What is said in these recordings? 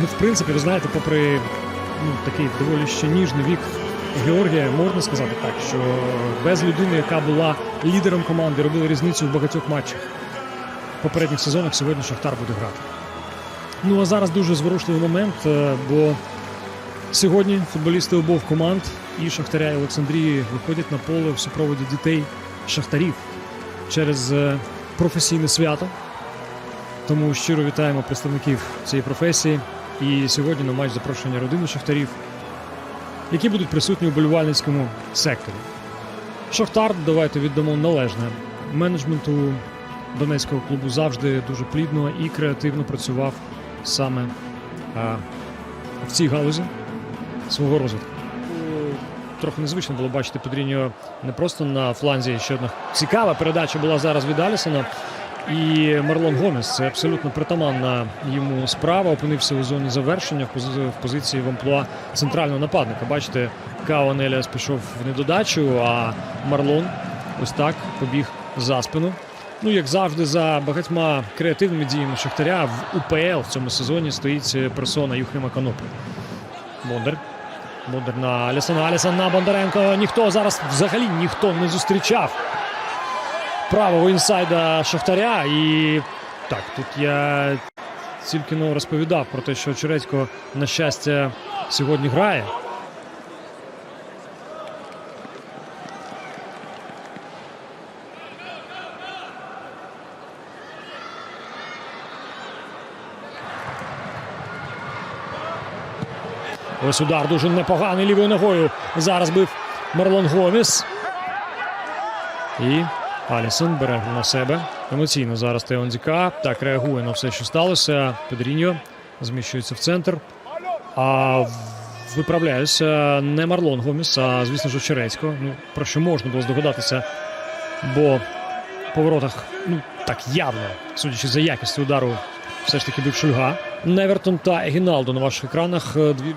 Ну, в принципі, ви знаєте, попри ну, такий доволі ще ніжний вік Георгія, можна сказати так, що без людини, яка була лідером команди, робила різницю в багатьох матчах в попередніх сезонах, сьогодні Шахтар буде грати. Ну а зараз дуже зворушливий момент, е, бо сьогодні футболісти обох команд і Шахтаря і Олександрії виходять на поле в супроводі дітей Шахтарів через е, професійне свято. Тому щиро вітаємо представників цієї професії. І сьогодні на матч запрошення родини Шахтарів, які будуть присутні у болівальницькому секторі. Шахтар, давайте віддамо належне менеджменту донецького клубу завжди дуже плідно і креативно працював саме а, в цій галузі свого розвитку. Трохи незвично було бачити Педріньо не просто на фланзі. Ще одна цікава передача була зараз від Алісона. І Марлон Гомес це абсолютно притаманна йому справа. Опинився у зоні завершення в позиції в амплуа центрального нападника. Бачите, Каон Еліас пішов в недодачу, а Марлон ось так побіг за спину. Ну, як завжди, за багатьма креативними діями Шахтаря в УПЛ в цьому сезоні стоїть персона Юхима Коноплі. Бондар. Бондар на Алісона. Алісон на Бондаренко. Ніхто зараз взагалі ніхто не зустрічав правого інсайда Шахтаря. І так, тут я тільки но розповідав про те, що Черецько, на щастя, сьогодні грає. Ось удар дуже непоганий лівою ногою. Зараз бив Марлон Гоміс. І Алісон бере на себе. Емоційно зараз Теон Діка. Так реагує на все, що сталося. Педріньо зміщується в центр. А виправляюся не Марлон Гоміс, а звісно ж Черецько. Ну, про що можна було здогадатися, бо по воротах, ну так явно, судячи за якістю удару, все ж таки бив Шульга. Невертон та Егіналдо на ваших екранах. Е, Дві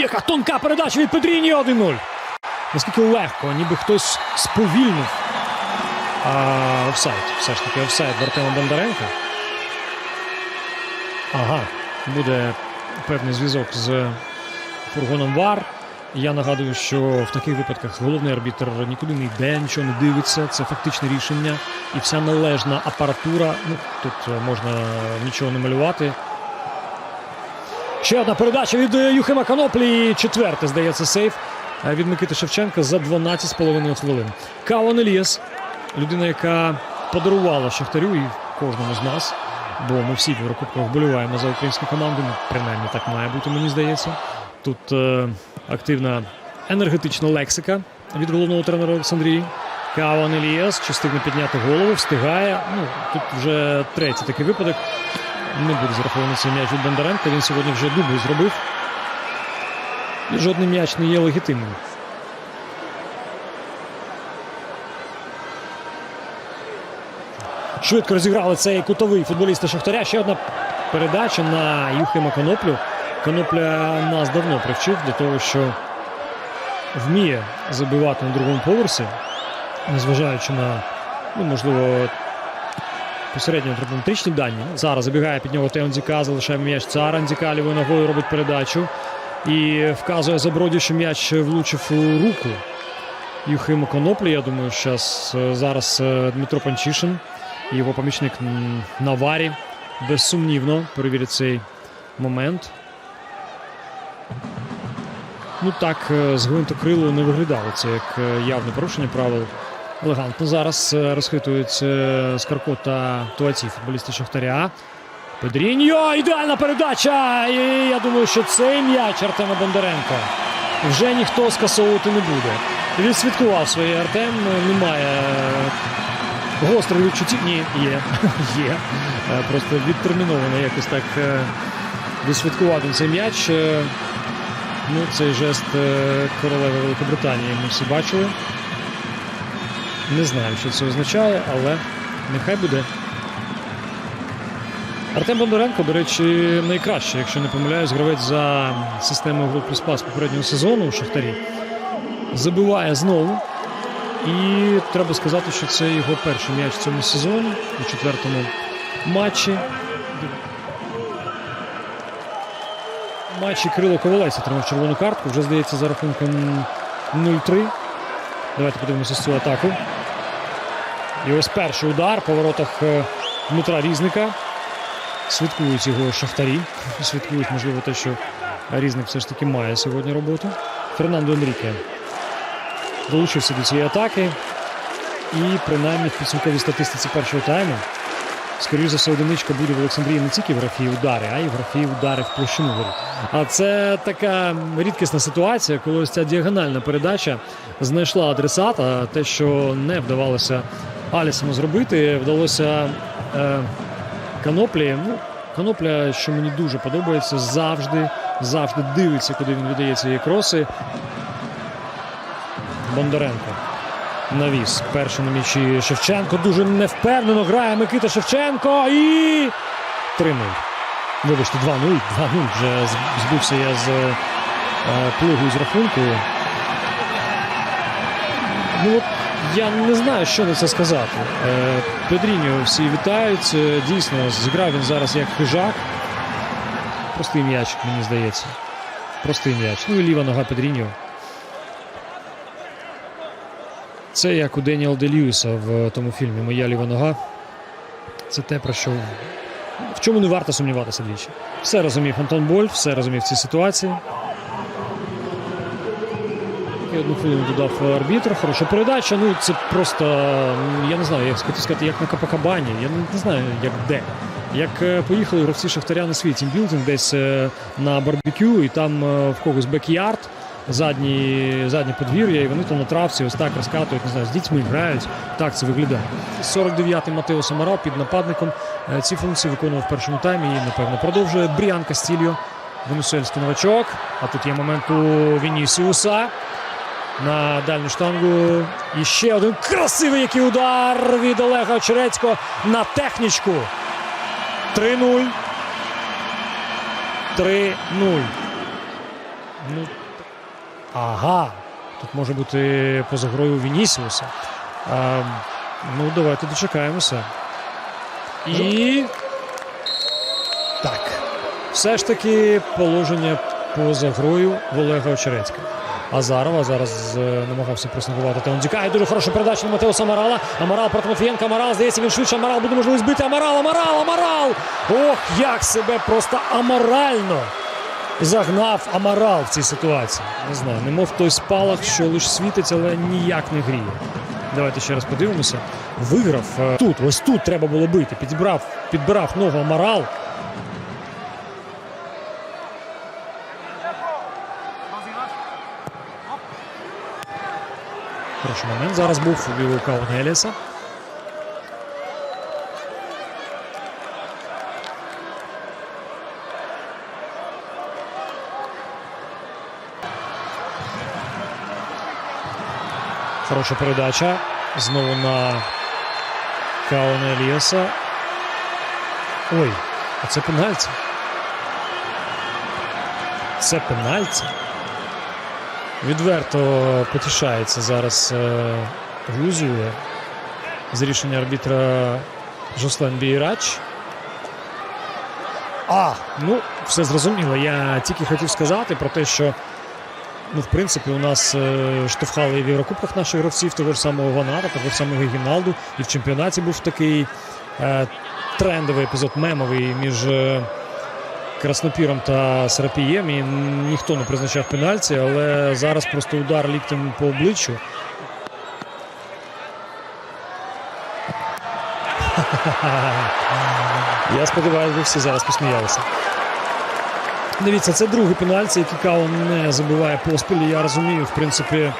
яка тонка передача від Педріньо 1-0. Наскільки легко, ніби хтось сповільнив. А, офсайд. Все ж таки офсайд в Артема Бондаренка. Ага, буде певний зв'язок з фургоном ВАР. Я нагадую, що в таких випадках головний арбітр нікуди не йде, нічого не дивиться. Це фактичне рішення. І вся належна апаратура. Ну, тут е, можна нічого не малювати. Ще одна передача від е, Юхима Каноплі. Четверте, здається, сейф е, від Микити Шевченка за 12,5 хвилин. Каон Еліас, людина, яка подарувала Шахтарю і кожному з нас. Бо ми всі в Єврокубках вболіваємо за українську команду. Ну, принаймні так має бути, мені здається. Тут е, активна енергетична лексика від головного тренера Олександрії. Каон Еліас чи встигне підняти голову, встигає. Ну, тут вже третій такий випадок. Не буде зарахований цей м'яч від Бондаренка. Він сьогодні вже дубль зробив. І жодний м'яч не є легітимним. Швидко розіграли цей кутовий футболісти Шахтаря. Ще одна передача на Юхима Коноплю. Конопля нас давно привчив до того, що вміє забивати на другому поверсі, незважаючи на, ну, можливо, посередньо трипометричні дані. Зараз забігає під нього Теон Діка, залишає м'яч цар. Діка лівою ногою робить передачу. І вказує Заброді, що м'яч влучив у руку Юхиму Коноплі. Я думаю, е, зараз е, Дмитро Панчишин його помічник Наварі безсумнівно перевірять цей момент. Ну так, е, з гвинтокрилу не виглядало це як е, явне порушення правил. Елегантно зараз е, розхитують е, Скарко та Туаці, футболісти Шахтаря. Педріньо, ідеальна передача! І я думаю, що цей м'яч Артема Бондаренка вже ніхто скасовувати не буде. Відсвяткував своє Артем, немає е, гострих. Ні, є. є. Е, Просто відтерміновано якось так е, відсвяткував він цей м'яч. Е, Ну, цей жест королеви Великобританії ми всі бачили. Не знаю, що це означає, але нехай буде. Артем Бондаренко, до речі, найкраще, якщо не помиляюсь, гравець за системою Грод плюс пас попереднього сезону у Шахтарі. Забиває знову. І треба сказати, що це його перший м'яч в цьому сезоні у четвертому матчі. матчі Кирило Ковалець отримав червону картку. Вже здається за рахунком 0-3. Давайте подивимося цю атаку. І ось перший удар по воротах е, Дмитра Різника. Святкують його шахтарі. Святкують, можливо, те, що Різник все ж таки має сьогодні роботу. Фернандо Енріке долучився до цієї атаки. І принаймні в підсумковій статистиці першого тайму, скоріш за все, одиничка буде в Олександрії не тільки в графі удари, а й в графі удари в площину. А це така рідкісна ситуація, коли ось ця діагональна передача знайшла адресата. Те, що не вдавалося Алісону зробити, вдалося е, Каноплі. Ну, Канопля, що мені дуже подобається, завжди, завжди дивиться, куди він віддає ці кроси. Бондаренко. Навіс. Перший на м'ячі Шевченко. Дуже невпевнено грає Микита Шевченко. І 3-0. Вибачте, 2-0. 2-0. Вже збився я з е, плугу з рахунку. Ну от я не знаю, що на це сказати. Е, Педріньо всі вітають. Е, Дійсно, зіграв він зараз як хижак. Простий м'яч, мені здається. Простий м'яч. Ну і ліва нога Педріньо. Це як у Деніел Де Льюіса в тому фільмі Моя ліва нога. Це те, про що в чому не варто сумніватися двічі. Все розумів Антон Боль, все розумів в цій ситуації. І одну хвилину додав арбітр. Хороша передача. Ну це просто я не знаю, як сказати, як на Капакабані. Я не, не знаю, як де. Як е, поїхали гравці Шахтаря на свій тімбілдинг десь е, на барбекю, і там е, в когось бекярд, задні, заднє подвір'я, і вони там на травці ось так розкатують, не знаю, з дітьми грають. Так це виглядає. 49-й Матео Самара під нападником. Е, Ці функції виконував в першому таймі і, напевно, продовжує Бріан Кастільо. Венесуельський новачок. А тут є момент у Вінісіуса. На дальню штангу. І ще один красивий який удар від Олега Очерецького на технічку. 3-0. 3-0. Ну, ага. Тут може бути поза грою Вінісіуса. А, ну, давайте дочекаємося. І. Так. Все ж таки положення поза грою в Олега Очерецького. Азарова зараз е, намагався пресингувати Теондіка. І дуже хороша передача на Матеуса Амарала. Амарал проти Матвієнка. Амарал, здається, він швидше. Амарал буде можливо збити. Амарал, Амарал, Амарал! Ох, як себе просто аморально загнав Амарал в цій ситуації. Не знаю, немов той спалах, що лише світить, але ніяк не гріє. Давайте ще раз подивимося. Виграв е, тут, ось тут треба було бити. Підбрав, підбирав ногу Амарал. Хороший момент зараз був у Вілука Онеліса. Хороша передача. Знову на Каона Еліаса. Ой, а це пенальті. Це пенальті. Відверто потішається зараз е, глузує з рішення арбітра Жослен Бійрач. А, ну, все зрозуміло. Я тільки хотів сказати про те, що ну, в принципі, у нас е, штовхали і в Єврокубках наших гравців, того ж самого Ваната, того ж самого Гіналду. І в чемпіонаті був такий е, трендовий епізод мемовий між. Е, Краснопіром та Сарапієм і ніхто не призначав пенальті, але зараз просто удар ліктем по обличчю. Я сподіваюся, ви всі зараз посміялися. Дивіться, це другий пенальті, який Као не забиває поспіль. Я розумію, в принципі,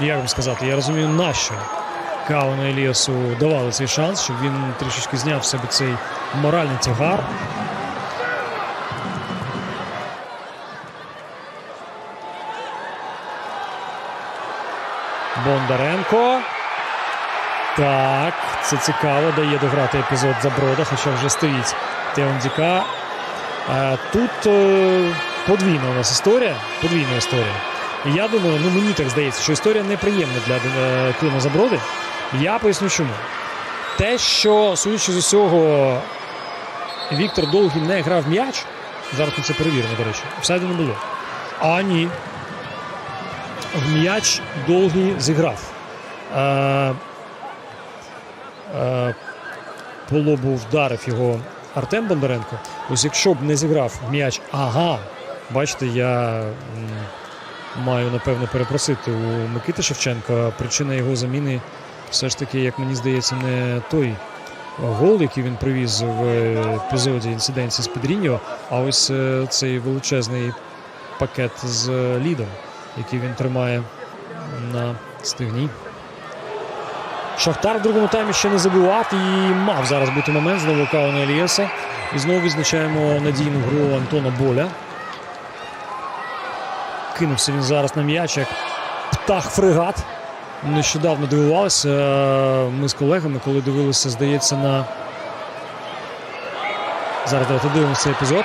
як вам сказати, я розумію, нащо Као на Еліасу давали цей шанс, щоб він трішечки зняв себе цей моральний тягар. Бондаренко. Так, це цікаво. Дає дограти епізод Заброда, хоча вже стоїть Теондіка. Е, Тут е, подвійна у нас історія. Подвійна історія. І я думаю, ну мені так здається, що історія неприємна для е, Клима Заброди. Я поясню чому. Те, що, судячи з усього, Віктор Довгий не грав м'яч, Зараз ми це перевіримо, до речі. Офсайду не було. А ні. М'яч довгий зіграв. Е, е, по лобу вдарив його Артем Бондаренко. Ось якщо б не зіграв м'яч, ага, бачите, я маю напевно перепросити у Микити Шевченка. Причина його заміни все ж таки, як мені здається, не той гол, який він привіз в епізоді інциденції з Педріньо, а ось е, цей величезний пакет з лідом, який він тримає на стегні. Шахтар в другому таймі ще не забивав і мав зараз бути момент знову Кауна Елієса. І знову відзначаємо надійну гру Антона Боля. Кинувся він зараз на м'яч, як птах фрегат. Нещодавно дивувалися е, ми з колегами, коли дивилися, здається, на. Зараз давайте дивимося цей епізод.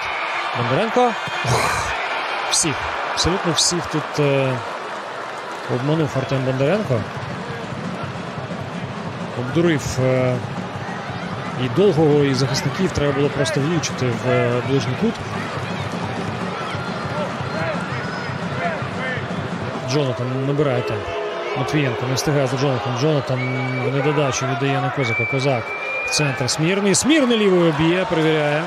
Бондаренко. Всіх, абсолютно всіх тут е, обманув Артем Бондаренко. Обдурив е, і довгого, і захисників треба було просто влучити в е, ближній кут. Джонатан набирає темп. Матвієнко не встигає за Джонатан. Джонатан в недодачу віддає на Козака. Козак в центр. Смірний. Смірний лівою б'є, перевіряє.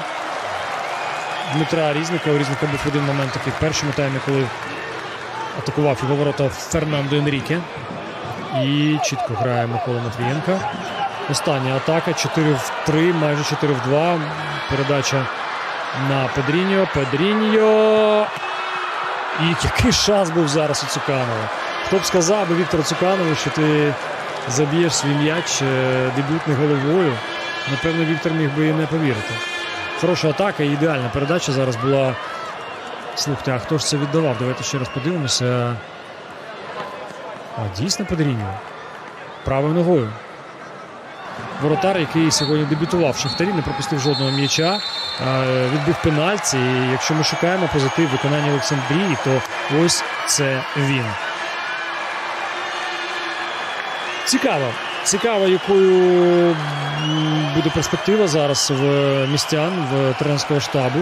Дмитра Різника. У Різника був один момент такий в першому таймі, коли атакував його ворота Фернандо Енріке. І чітко грає Микола Матвієнка. Остання атака 4 в 3, майже 4 в 2. Передача на Педріньо. Педріньо. І який шанс був зараз у Цуканова. Хто б сказав би Віктору Цуканову, що ти заб'єш свій м'яч е, дебютний головою. Напевно, Віктор міг би і не повірити. Хороша атака ідеальна передача зараз була. Слухайте, а хто ж це віддавав? Давайте ще раз подивимося. А дійсно Педріньо. Правою ногою. Воротар, який сьогодні дебютував в Шахтарі, не пропустив жодного м'яча. Відбив пенальті. І якщо ми шукаємо позитив виконання Олександрії, то ось це він. Цікаво. Цікаво, якою буде перспектива зараз в містян в тренерського штабу.